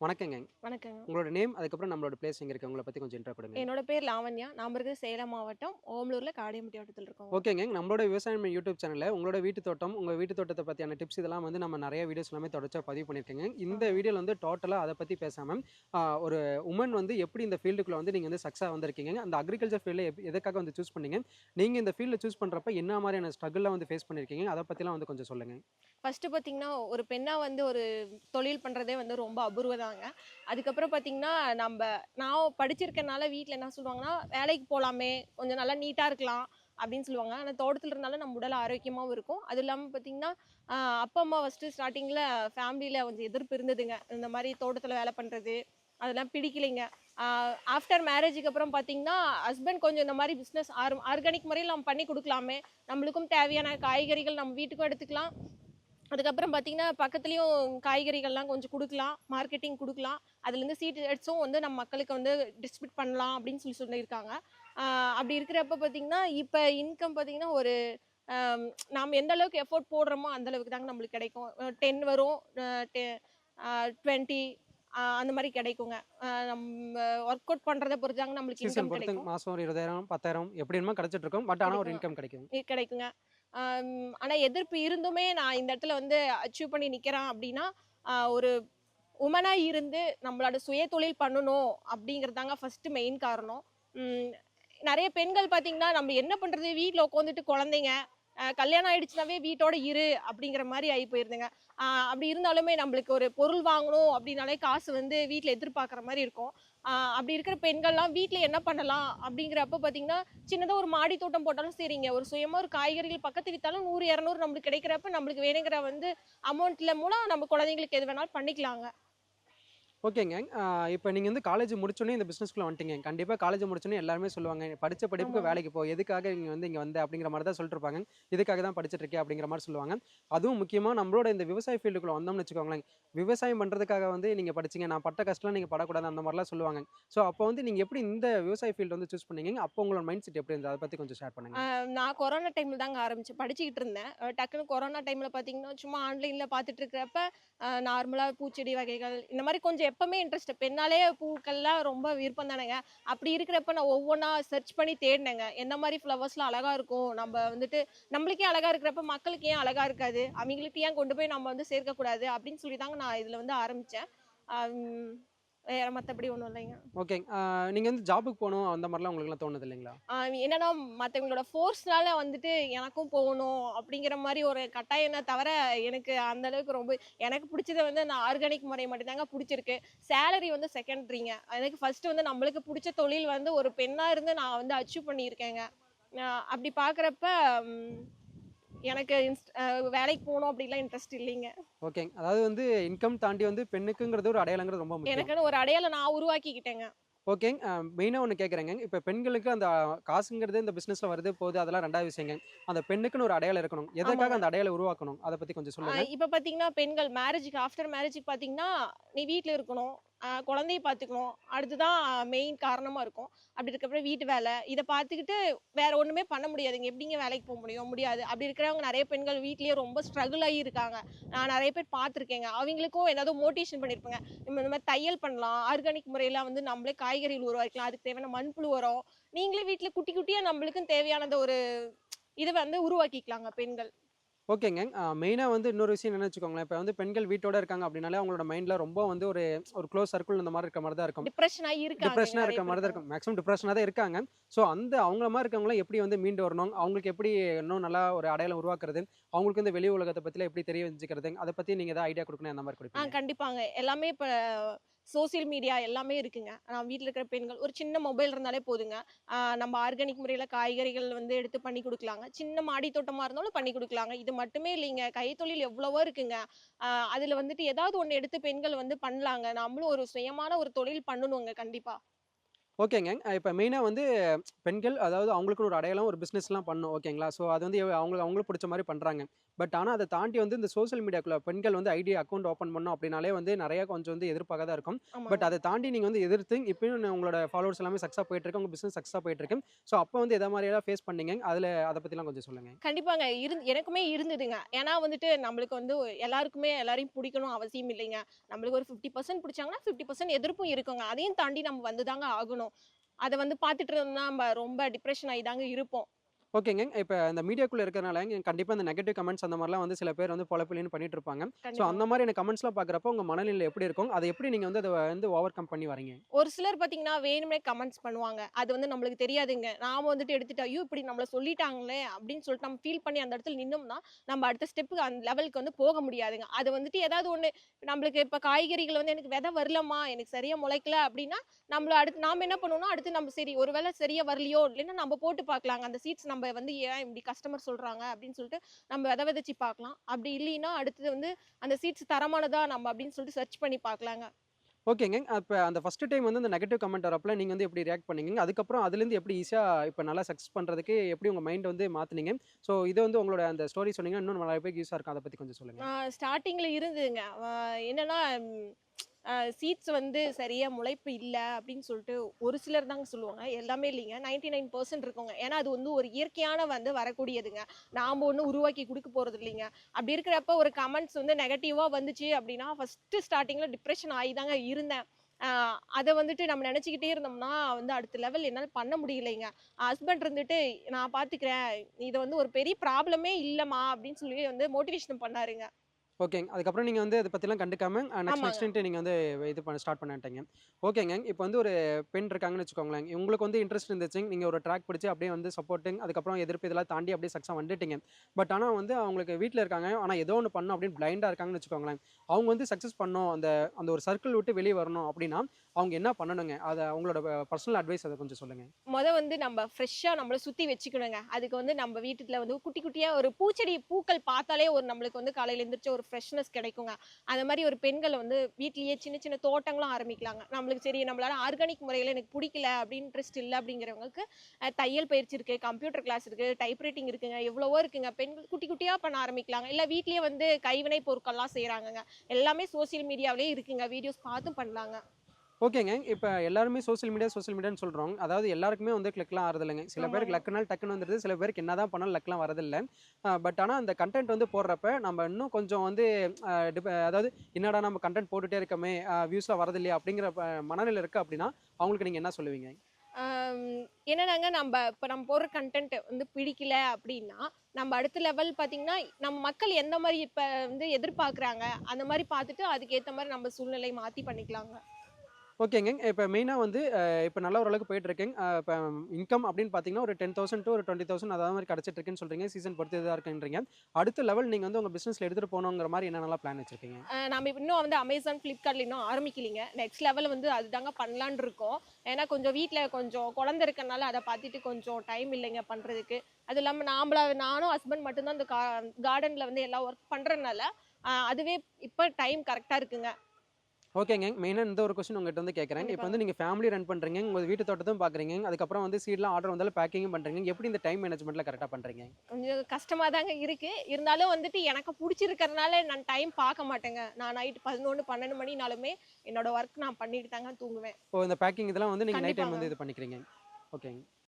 வணக்கங்க. வணக்கங்க. உங்களோட நேம் அதுக்கப்புறம் நம்மளோட பிளேஸ் எங்க இருக்கு உங்களை பத்தி கொஞ்சம் இன்ட்ரோ கொடுங்க. என்னோட பேர் லாவண்யா. நாம இருக்கிறது சேலம் மாவட்டம் ஓமலூர்ல காடியம்பட்டி வட்டத்தில் இருக்கோம் ஓகேங்க. நம்மளோட விவசாயம் யூடியூப் சேனல்ல உங்களோட வீட்டு தோட்டம் உங்க வீட்டு தோட்டத்தை பத்தியான டிப்ஸ் இதெல்லாம் வந்து நம்ம நிறைய வீடியோஸ் எல்லாமே தொடர்ச்சியா பதிவு பண்ணிருக்கேங்க இந்த வீடியோல வந்து டோட்டலா அதை பத்தி பேசாம ஒரு உமன் வந்து எப்படி இந்த ஃபீல்டுக்குள்ள வந்து நீங்க வந்து சக்ஸா வந்திருக்கீங்க அந்த அக்ரிகல்ச்சர் ஃபீல்டில் எதுக்காக வந்து சூஸ் பண்ணீங்க நீங்க இந்த ஃபீல்டில் சூஸ் பண்றப்ப என்ன மாதிரியான ஸ்ட்ரகிள்லாம் வந்து ஃபேஸ் பண்ணிருக்கீங்க அதை பத்திலாம் வந்து கொஞ்சம் சொல்லுங்க. ஃபர்ஸ்ட் பார்த்தீங்கன்னா ஒரு பெண்ணா வந்து ஒரு தொழில் பண்றதே வந்து ரொம்ப அபூர்வதாங்க அதுக்கப்புறம் பார்த்தீங்கன்னா நம்ம நான் படிச்சிருக்கனால வீட்டில் என்ன சொல்லுவாங்கன்னா வேலைக்கு போகலாமே கொஞ்சம் நல்லா நீட்டாக இருக்கலாம் அப்படின்னு சொல்லுவாங்க. ஆனால் தோட்டத்தில் இருந்தாலும் நம்ம உடல் ஆரோக்கியமாகவும் இருக்கும். அது இல்லாமல் பார்த்தீங்கன்னா அப்பா அம்மா ஃபஸ்ட்டு ஸ்டார்டிங்கில் ஃபேமிலியில் கொஞ்சம் எதிர்ப்பு இருந்ததுங்க. இந்த மாதிரி தோட்டத்தில் வேலை பண்ணுறது அதெல்லாம் பிடிக்கலைங்க. ஆஃப்டர் மேரேஜுக்கு அப்புறம் பார்த்தீங்கன்னா ஹஸ்பண்ட் கொஞ்சம் இந்த மாதிரி பிஸ்னஸ் ஆர் ஆர்கானிக் முறையில் நம்ம பண்ணி கொடுக்கலாமே. நம்மளுக்கும் தேவையான காய்கறிகள் நம்ம வீட்டுக்கும் எடுத்துக்கலாம். அதுக்கப்புறம் பார்த்தீங்கன்னா பக்கத்துலேயும் காய்கறிகள்லாம் கொஞ்சம் கொடுக்கலாம் மார்க்கெட்டிங் கொடுக்கலாம். அதுலேருந்து சீட் எடுத்தும் வந்து நம்ம மக்களுக்கு வந்து டிஸ்ட்ரிபியூட் பண்ணலாம் அப்படின்னு சொல்லி சொல்லியிருக்காங்க. அப்படி இருக்கிறப்ப பார்த்தீங்கன்னா இப்போ இன்கம் பார்த்தீங்கன்னா ஒரு நாம் எந்த அளவுக்கு எஃபோர்ட் போடுறோமோ அந்த அளவுக்கு தாங்க நம்மளுக்கு கிடைக்கும். டென் வரும் டுவெண்ட்டி அந்த மாதிரி கிடைக்குங்க. நம்ம ஒர்க் அவுட் பண்ணுறதை பொறுத்து தாங்க நம்மளுக்கு இன்கம் கிடைக்கும். மாசம் ஒரு இருபதாயிரம் பத்தாயிரம் எப்படி என்னமோ கிடைச்சிட்டு இருக்கும். பட் ஆனா ஒரு. இன்கம் கிடைக்கும் கிடைக்குங்க. ஆனால் எதிர்ப்பு இருந்துமே நான் இந்த இடத்துல வந்து அச்சீவ் பண்ணி நிற்கிறேன் அப்படின்னா ஒரு உமனாக இருந்து நம்மளோட சுய தொழில் பண்ணணும் அப்படிங்கிறதாங்க ஃபஸ்ட்டு மெயின் காரணம். நிறைய பெண்கள் பார்த்தீங்கன்னா நம்ம என்ன பண்ணுறது வீட்டில் உட்காந்துட்டு குழந்தைங்க கல்யாணம் ஆயிடுச்சுனாவே வீட்டோட இரு அப்படிங்கிற மாதிரி ஆகி போயிருந்தேங்க அப்படி இருந்தாலுமே நம்மளுக்கு ஒரு பொருள் வாங்கணும் அப்படின்னாலே காசு வந்து வீட்டில் எதிர்பார்க்குற மாதிரி இருக்கும். அப்படி இருக்கிற பெண்கள்லாம் வீட்டில் என்ன பண்ணலாம் அப்படிங்கிறப்ப பார்த்தீங்கன்னா சின்னதாக ஒரு மாடி தோட்டம் போட்டாலும் சரிங்க. ஒரு சுயமாக ஒரு காய்கறிகள் பக்கத்து வித்தாலும் நூறு இரநூறு நம்மளுக்கு கிடைக்கிறப்ப நம்மளுக்கு வேணுங்கிற வந்து அமௌண்ட்டில் மூலம் நம்ம குழந்தைங்களுக்கு எது வேணாலும் பண்ணிக்கலாங்க. ஓகேங்க. இப்போ நீங்கள் வந்து காலேஜ் முடிச்சோடனே இந்த பிஸ்னஸ்க்குள்ள வந்துட்டீங்க. கண்டிப்பாக காலேஜ் முடிச்சோடனே எல்லாருமே சொல்லுவாங்க படித்த படிப்புக்கு. வேலைக்கு போ. எதுக்காக நீங்கள் வந்து இங்கே வந்த? அப்படிங்கிற மாதிரி தான் சொல்லிட்டு இருப்பாங்க இதுக்காக தான் படிச்சுட்டு இருக்கே அப்படிங்கிற மாதிரி சொல்லுவாங்க. அதுவும் முக்கியமாக நம்மளோட இந்த விவசாய ஃபீல்டுக்குள்ள வந்தோம்னு வச்சுக்கோங்களேன். விவசாயம் பண்ணுறதுக்காக வந்து நீங்கள் படிச்சீங்க நான் பட்ட கஷ்டம் நீங்கள் படக்கூடாது அந்த மாதிரிலாம் சொல்லுவாங்க. ஸோ அப்போ வந்து நீங்கள் எப்படி இந்த விவசாய ஃபீல்டு வந்து சூஸ் பண்ணீங்க? அப்போ உங்களோட மைண்ட் செட் எப்படி இருந்தது? அதை பற்றி கொஞ்சம் ஷேர் பண்ணுங்க. நான் கொரோனா டைமில் தாங்க ஆரம்பிச்சேன். படிச்சுக்கிட்டு இருந்தேன். டக்குன்னு கொரோனா டைமில் பார்த்தீங்கன்னா சும்மா ஆன்லைனில் பார்த்துட்டு இருக்கிறப்ப நார்மலாக பூச்செடி வகைகள் இந்த மாதிரி கொஞ்சம் எப்பவுமே இன்ட்ரெஸ்ட் பெண்ணாலே பூக்கள்லாம் ரொம்ப விருப்பம் தானேங்க. அப்படி இருக்கிறப்ப நான் ஒவ்வொன்றா சர்ச் பண்ணி தேடினேங்க. என்ன மாதிரி ஃப்ளவர்ஸ்லாம் அழகாக இருக்கும்? நம்ம வந்துட்டு நம்மளுக்கே அழகாக இருக்கிறப்ப மக்களுக்கு ஏன் அழகாக இருக்காது? அவங்களுக்கு ஏன் கொண்டு போய் நம்ம வந்து சேர்க்கக்கூடாது? அப்படின்னு சொல்லி தாங்க நான் இதில் வந்து ஆரம்பித்தேன் வேறு மற்றபடி ஒன்றும் இல்லைங்க. ஓகே நீங்கள் வந்து ஜாபுக்கு போகணும் அந்த மாதிரிலாம் உங்களுக்குலாம் தோணுது இல்லைங்களா? என்னன்னா மற்றவங்களோட ஃபோர்ஸ்னால வந்துட்டு எனக்கும் போகணும் அப்படிங்கிற மாதிரி ஒரு கட்டாயம்னா தவிர எனக்கு அந்த அளவுக்கு ரொம்ப எனக்கு பிடிச்சது வந்து நான் ஆர்கானிக் முறை மட்டும்தாங்க பிடிச்சிருக்கு. சேலரி வந்து செகண்டரிங்க எனக்கு ஃபர்ஸ்ட் வந்து நம்மளுக்கு பிடிச்ச தொழில் வந்து ஒரு பெண்ணா இருந்து நான் வந்து அச்சீவ் பண்ணியிருக்கேங்க. அப்படி பார்க்குறப்ப எனக்கு வேலைக்கு போகணும் அப்படிலாம் இன்ட்ரெஸ்ட் இல்லைங்க. ஓகே அதாவது வந்து இன்கம் தாண்டி வந்து பெண்ணுக்குங்கிறது ஒரு அடையாளங்கிறது ரொம்ப முக்கியம். எனக்குன்னு ஒரு அடையாளம் நான் உருவாக்கிக்கிட்டேங்க. ஓகே மெயினாக ஒன்று கேட்குறேங்க இப்போ பெண்களுக்கு அந்த காசுங்கிறது இந்த பிஸ்னஸில் வருது போகுது அதெல்லாம் ரெண்டாவது விஷயங்க. அந்த பெண்ணுக்குன்னு ஒரு அடையாளம் இருக்கணும். எதுக்காக ஆமாங்க. அந்த அடையாளம் உருவாக்கணும்? அதை பற்றி கொஞ்சம் சொல்லுங்க. ஆஹ் இப்ப பாத்தீங்கன்னா பெண்கள் மேரேஜுக்கு ஆஃப்டர் மேரேஜுக்கு பாத்தீங்கன்னா நீ வீட்ல இருக்கணும். குழந்தைய பார்த்துக்கணும். அடுத்துதான் மெயின் காரணமாக இருக்கும். அப்படி இருக்கப்பறம் வீட்டு வேலை. இதை பார்த்துக்கிட்டு வேற ஒன்றுமே பண்ண முடியாதுங்க. எப்படிங்க வேலைக்கு போக முடியும்? முடியாது. அப்படி இருக்கிறவங்க நிறைய பெண்கள் வீட்லேயே ரொம்ப ஸ்ட்ரகிள் ஆகி இருக்காங்க. நான் நிறைய பேர் பார்த்துருக்கேங்க. அவங்களுக்கும் ஏதாவது மோட்டிவேஷன் பண்ணியிருப்பேங்க நம்ம இந்த மாதிரி தையல் பண்ணலாம். ஆர்கானிக் முறையில் வந்து நம்மளே காய்கறிகள் உருவாக்கலாம் அதுக்கு தேவையான மண்புழு உரம். நீங்களே வீட்டில் குட்டி குட்டியாக நம்மளுக்கும் தேவையானத ஒரு இதை வந்து உருவாக்கிக்கலாங்க பெண்கள். ஓகேங்க. மெயினாக வந்து இன்னொரு விஷயம் என்ன வச்சுக்கோங்களேன். இப்போ வந்து பெண்கள் வீட்டோட இருக்காங்க அப்படின்னாலே அவங்களோட மைண்டில் ரொம்ப வந்து ஒரு ஒரு க்ளோஸ் சர்க்கிள் இந்த மாதிரி இருக்க மாதிரி தான் இருக்கும். டிப்ரெஷன் ஆகி இருக்காங்க டிப்ரெஷனாக இருக்க மாதிரி தான் இருக்கும். மேக்ஸிமம் டிப்ரெஷனாக தான் இருக்காங்க. ஸோ அந்த அவங்கள மாதிரி இருக்கவங்களாம் எப்படி வந்து மீண்டு வரணும்? அவங்களுக்கு எப்படி இன்னும் நல்லா ஒரு அடையாளம் உருவாக்குறது? அவங்களுக்கு இந்த வெளி உலகத்தை பற்றில எப்படி தெரிய வச்சுக்கிறது அதை பற்றி நீங்கள் ஏதாவது ஐடியா கொடுக்கணும்? அந்த மாதிரி கொடுப்பீங்க. கண்டிப்பாங்க. எல்லாமே இப்போ சோசியல் மீடியா எல்லாமே இருக்குங்க. நான் வீட்டில் இருக்கிற பெண்கள் ஒரு சின்ன மொபைல் இருந்தாலே போதுங்க. நம்ம ஆர்கானிக் முறையில் காய்கறிகள் வந்து எடுத்து பண்ணி கொடுக்கலாங்க. சின்ன மாடி தோட்டமாக இருந்தாலும் பண்ணி கொடுக்கலாங்க. இது மட்டுமே இல்லைங்க. கைத்தொழில் எவ்வளவோ இருக்குங்க. அதில் வந்துட்டு ஏதாவது ஒன்று எடுத்து பெண்கள் வந்து பண்ணலாங்க. நம்மளும் ஒரு சுயமான ஒரு தொழில் பண்ணணுங்க கண்டிப்பாக ஓகேங்க. இப்போ மெயினாக வந்து பெண்கள் அதாவது அவங்களுக்கு ஒரு அடையாளம் ஒரு பிஸ்னஸ்லாம் பண்ணும். ஓகேங்களா? ஸோ அது வந்து எவ்- அவங்களுக்கு அவங்களுக்கு பிடிச்ச மாதிரி பண்ணுறாங்க பட் ஆனால் அதை தாண்டி வந்து இந்த சோஷியல் மீடியாக்குள்ள பெண்கள் வந்து ஐடி அக்கௌண்ட் ஓப்பன் பண்ணோம் அப்படின்னாலே வந்து நிறைய கொஞ்சம் வந்து எதிர்ப்பாக தான் இருக்கும். பட் அதை தாண்டி நீங்கள் வந்து எதிர்த்து இப்பயும் உங்களோட ஃபாலோவர்ஸ் எல்லாமே சக்ஸாக போயிட்டு இருக்கு. உங்கள் பிஸ்னஸ் சக்ஸாக போயிட்டு இருக்கு. ஸோ அப்போ வந்து எதை மாதிரியெல்லாம் ஃபேஸ் பண்ணீங்க? அதில் அதை பற்றிலாம் கொஞ்சம் சொல்லுங்கள் கண்டிப்பாங்க. இருந்து எனக்குமே இருந்ததுங்க. ஏன்னா வந்துட்டு நம்மளுக்கு வந்து எல்லாருக்குமே எல்லாரையும் பிடிக்கணும் அவசியம் இல்லைங்க. நம்மளுக்கு ஒரு ஃபிஃப்டி பர்சன்ட் பிடிச்சாங்கன்னா ஃபிஃப்டி பர்சன்ட் எதிர்ப்பும் இருக்குங்க. அதையும் தாண்டி நம்ம வந்து தாங்க ஆகணும். அதை வந்து பார்த்துட்டு இருந்தோம்னா நம்ம ரொம்ப டிப்ரெஷன் ஆகி தாங்க இருப்போம். ஓகேங்க. இப்போ இந்த மீடியாக்குள்ளே இருக்கிறனால கண்டிப்பாக இந்த நெகட்டிவ் கமெண்ட்ஸ் அந்த மாதிரிலாம் வந்து சில பேர் வந்து பொழப்பிலின்னு பண்ணிட்டு இருப்பாங்க ஸோ. அந்த மாதிரி எனக்கு கமெண்ட்ஸ்லாம் பார்க்குறப்போ உங்கள் மனநிலை எப்படி இருக்கும்? அதை எப்படி நீங்கள் வந்து அதை வந்து ஓவர் கம் பண்ணி வரீங்க? ஒரு சிலர் பார்த்தீங்கன்னா வேணும்னே கமெண்ட்ஸ் பண்ணுவாங்க. அது வந்து நம்மளுக்கு தெரியாதுங்க. நாம வந்துட்டு எடுத்துட்டு ஐயோ இப்படி நம்மள சொல்லிட்டாங்களே அப்படின்னு சொல்லிட்டு நம்ம ஃபீல் பண்ணி அந்த இடத்துல நின்னோம்னா நம்ம அடுத்த ஸ்டெப்புக்கு அந்த லெவலுக்கு வந்து போக முடியாதுங்க. அது வந்துட்டு ஏதாவது ஒன்று நம்மளுக்கு இப்போ காய்கறிகள் வந்து எனக்கு விதை வரலம்மா எனக்கு சரியா முளைக்கல அப்படின்னா நம்மள அடுத்து நாம என்ன பண்ணுவோம்னா அடுத்து நம்ம சரி ஒருவேளை சரியா வரலையோ இல்லைன்னா நம்ம போட்டு பார்க்கலாங்க அந்த சீட்ஸ் நம்ம வந்து ஏன் இப்படி கஸ்டமர் சொல்றாங்க? அப்படின்னு சொல்லிட்டு நம்ம விதை விதைச்சு பார்க்கலாம். அப்படி இல்லைன்னா அடுத்தது வந்து அந்த சீட்ஸ் தரமானதா நம்ம அப்படின்னு சொல்லிட்டு சர்ச் பண்ணி பார்க்கலாங்க. ஓகேங்க. இப்போ அந்த ஃபர்ஸ்ட் டைம் வந்து அந்த நெகட்டிவ் கமெண்ட் வரப்பல நீங்கள் வந்து எப்படி ரியாக்ட் பண்ணீங்க? அதுக்கப்புறம் அதுலேருந்து எப்படி ஈஸியாக இப்போ நல்லா சக்ஸஸ் பண்ணுறதுக்கு எப்படி உங்கள் மைண்ட் வந்து மாற்றுனீங்க ஸோ இதை வந்து உங்களோட அந்த ஸ்டோரி சொன்னீங்கன்னா இன்னும் நிறைய பேருக்கு யூஸாக இருக்கும். அதை பற்றி கொஞ்சம் சொல்லுங்கள் ஸ்டார்டிங்கில் இருந்ததுங்க. அஹ் என்னன்னா சீட்ஸ் வந்து சரியாக முளைப்பு இல்லை அப்படின்னு சொல்லிட்டு ஒரு சிலர் தாங்க சொல்லுவாங்க. எல்லாமே இல்லைங்க. நைன்டி நைன் பர்சன்ட் இருக்குங்க ஏன்னா அது வந்து ஒரு இயற்கையான வந்து வரக்கூடியதுங்க. நாம் ஒன்றும் உருவாக்கி கொடுக்க போகிறது இல்லைங்க. அப்படி இருக்கிறப்ப ஒரு கமெண்ட்ஸ் வந்து நெகட்டிவாக வந்துச்சு அப்படின்னா ஃபஸ்ட்டு ஸ்டார்டிங்கில் டிப்ரெஷன் ஆகி தாங்க இருந்தேன். அதை வந்துட்டு நம்ம நினச்சிக்கிட்டே இருந்தோம்னா வந்து அடுத்த லெவல் என்னால் பண்ண முடியலைங்க. ஹஸ்பண்ட் இருந்துட்டு நான் பார்த்துக்கிறேன் இதை வந்து ஒரு பெரிய ப்ராப்ளமே இல்லைம்மா அப்படின்னு சொல்லி வந்து மோட்டிவேஷன் பண்ணாருங்க. ஓகேங்க. அதுக்கப்புறம் நீங்கள் வந்து அதை பற்றிலாம் கண்டுக்காம நெக்ஸ்ட். நெக்ஸ்ட்டு நீங்கள் வந்து இது பண்ண ஸ்டார்ட் பண்ணிட்டீங்க. ஓகேங்க. இப்போ வந்து ஒரு பெண் இருக்காங்கன்னு வச்சுக்கோங்களேன். உங்களுக்கு வந்து இன்ட்ரெஸ்ட் இருந்துச்சு. நீங்கள் ஒரு ட்ராக் பிடிச்சி அப்படியே வந்து சப்போர்ட்டிங் அதுக்கப்புறம் எதிர்ப்பு இதெல்லாம் தாண்டி அப்படியே சக்ஸாக வந்துட்டீங்க. பட் ஆனால் வந்து அவங்களுக்கு வீட்டில் இருக்காங்க. ஆனால் ஏதோ ஒன்று பண்ணும் அப்படின்னு பிளைண்டாக இருக்காங்கன்னு வச்சுக்கோங்களேன். அவங்க வந்து சக்ஸஸ் பண்ணணும். அந்த அந்த ஒரு சர்க்கிள் விட்டு வெளியே வரணும் அப்படின்னா அவங்க என்ன பண்ணணுங்க? அதை அவங்களோட பர்சனல் அட்வைஸ் அதை கொஞ்சம் சொல்லுங்கள் முத வந்து நம்ம ஃப்ரெஷ்ஷாக நம்மளை சுற்றி வச்சுக்கணுங்க. அதுக்கு வந்து நம்ம வீட்டுல வந்து குட்டி குட்டியாக ஒரு பூச்செடி பூக்கள் பார்த்தாலே ஒரு நம்மளுக்கு வந்து காலையில் எழுந்திரிச்சு ஒரு ஃப்ரெஷ்னஸ் கிடைக்குங்க. அந்த மாதிரி ஒரு பெண்களை வந்து வீட்லேயே சின்ன சின்ன தோட்டங்களும் ஆரம்பிக்கலாங்க. நம்மளுக்கு சரி நம்மளால ஆர்கானிக் முறையில் எனக்கு பிடிக்கல அப்படி இன்ட்ரெஸ்ட் இல்லை அப்படிங்கிறவங்களுக்கு தையல் பயிற்சி இருக்கு கம்ப்யூட்டர் கிளாஸ் இருக்கு டைப்ரைட்டிங் இருக்குங்க எவ்வளவோ இருக்குங்க. பெண்கள் குட்டி குட்டியாக பண்ண ஆரம்பிக்கலாங்க. இல்லை வீட்லேயே வந்து கைவினை பொருட்கள்லாம் செய்கிறாங்கங்க எல்லாமே சோசியல் மீடியாவிலே இருக்குங்க. வீடியோஸ் பார்த்தும் பண்ணலாங்க. ஓகேங்க. இப்போ எல்லாருமே சோஷியல் மீடியா சோஷியல் மீடியான்னு சொல்கிறோம் அதாவது எல்லாருக்குமே வந்து கிளிக்லாம் வரது இல்லைங்க. சில பேருக்கு. லக்குனால் டக்குன்னு வந்துடுது சில பேருக்கு என்னதான் பண்ணாலும் லக்லாம் வரதில்லை பட் ஆனால் அந்த கண்டென்ட் வந்து போடுறப்ப நம்ம இன்னும் கொஞ்சம் வந்து அதாவது என்னடா நம்ம கண்டென்ட் போட்டுட்டே இருக்கமே வியூஸ்லாம் வரதில்லையா அப்படிங்கிற மனநிலை இருக்குது அப்படின்னா அவங்களுக்கு நீங்கள் என்ன சொல்லுவீங்க? என்னன்னாங்க நம்ம இப்போ நம்ம போடுற கண்டென்ட் வந்து பிடிக்கல அப்படின்னா நம்ம அடுத்த லெவல் பார்த்தீங்கன்னா நம்ம மக்கள் எந்த மாதிரி இப்போ வந்து எதிர்பார்க்குறாங்க அந்த மாதிரி பார்த்துட்டு அதுக்கேற்ற மாதிரி நம்ம சூழ்நிலை மாற்றி பண்ணிக்கலாங்க. ஓகேங்க. இப்போ மெயினாக வந்து இப்போ நல்ல ஓரளவுக்கு போயிட்டு இருக்கேங்க இப்போ இன்கம் அப்படின்னு பார்த்தீங்கன்னா ஒரு டென் தௌசண்ட் டு ஒரு டுவெண்ட்டி தௌசண்ட் அதாவது மாதிரி கிடச்சிட்டு இருக்குன்னு சொல்கிறீங்க சீசன் பொறுத்து இதாக இருக்குன்றீங்க. அடுத்த லெவல் நீங்கள் வந்து உங்கள் பிஸ்னஸில் எடுத்துகிட்டு போகணுங்கிற மாதிரி என்னென்னலாம் பிளான் வச்சிருக்கீங்க? நம்ம இன்னும் வந்து அமேசான் ஃப்ளிப்கார்ட்ல இன்னும் ஆரம்பிக்கலைங்க. நெக்ஸ்ட் லெவல் வந்து அதுதாங்க பண்ணலான்னு இருக்கோம். ஏன்னா கொஞ்சம் வீட்டில் கொஞ்சம் குழந்த இருக்கனால அதை பார்த்துட்டு கொஞ்சம் டைம் இல்லைங்க பண்ணுறதுக்கு அது இல்லாமல் நாமளா நானும் ஹஸ்பண்ட் மட்டும்தான் இந்த கார்டனில் வந்து எல்லாம் ஒர்க் பண்ணுறதுனால அதுவே இப்போ டைம் கரெக்டாக இருக்குங்க. ஓகேங்க. மெயினாக இந்த ஒரு கொஸ்டின் உங்கள்கிட்ட வந்து கேட்குறேன் இப்போ. வந்து நீங்கள் ஃபேமிலி ரன் பண்ணுறீங்க உங்கள் வீட்டு தோட்டத்தும் பார்க்குறீங்க அதுக்கப்புறம் வந்து சீட்லாம் ஆர்டர் வந்தாலும் பேக்கிங்கும் பண்ணுறீங்க எப்படி இந்த டைம் மேனேஜ்மெண்ட்டில் கரெக்டாக பண்ணுறீங்க கொஞ்சம் கஷ்டமாக தாங்க இருக்கு. இருந்தாலும் வந்துட்டு எனக்கு பிடிச்சிருக்கறனால நான் டைம் பார்க்க மாட்டேங்க. நான் நைட் பதினொன்று பன்னெண்டு மணினாலுமே என்னோட ஒர்க் நான் பண்ணிட்டு தாங்க தூங்குவேன். இப்போ இந்த பேக்கிங் இதெல்லாம் வந்து நீங்கள் நைட் டைம் வந்து. இது பண்ணிக்கிறீங்க. ஓகேங்க.